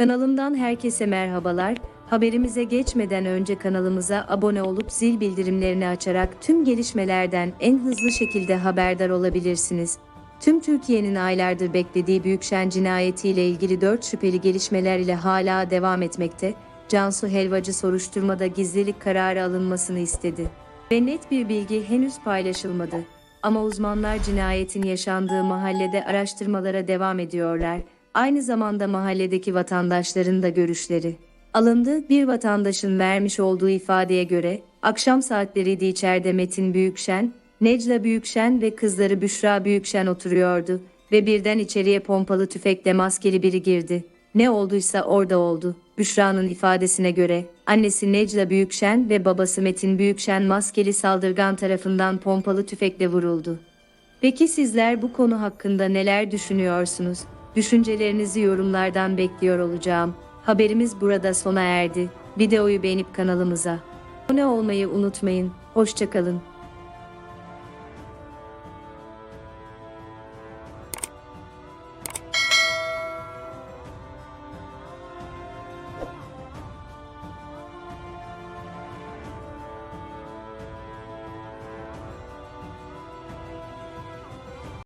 Kanalımdan herkese merhabalar. Haberimize geçmeden önce kanalımıza abone olup zil bildirimlerini açarak tüm gelişmelerden en hızlı şekilde haberdar olabilirsiniz. Tüm Türkiye'nin aylardır beklediği Büyükşen cinayetiyle ilgili 4 şüpheli gelişmeler ile hala devam etmekte. Cansu Helvacı soruşturmada gizlilik kararı alınmasını istedi. Ve net bir bilgi henüz paylaşılmadı. Ama uzmanlar cinayetin yaşandığı mahallede araştırmalara devam ediyorlar. Aynı zamanda mahalledeki vatandaşların da görüşleri alındı. Bir vatandaşın vermiş olduğu ifadeye göre akşam saatleriydi içeride Metin Büyükşen, Necla Büyükşen ve kızları Büşra Büyükşen oturuyordu ve birden içeriye pompalı tüfekle maskeli biri girdi. Ne olduysa orada oldu. Büşra'nın ifadesine göre annesi Necla Büyükşen ve babası Metin Büyükşen maskeli saldırgan tarafından pompalı tüfekle vuruldu. Peki sizler bu konu hakkında neler düşünüyorsunuz? Düşüncelerinizi yorumlardan bekliyor olacağım. Haberimiz burada sona erdi. Videoyu beğenip kanalımıza abone olmayı unutmayın. Hoşçakalın.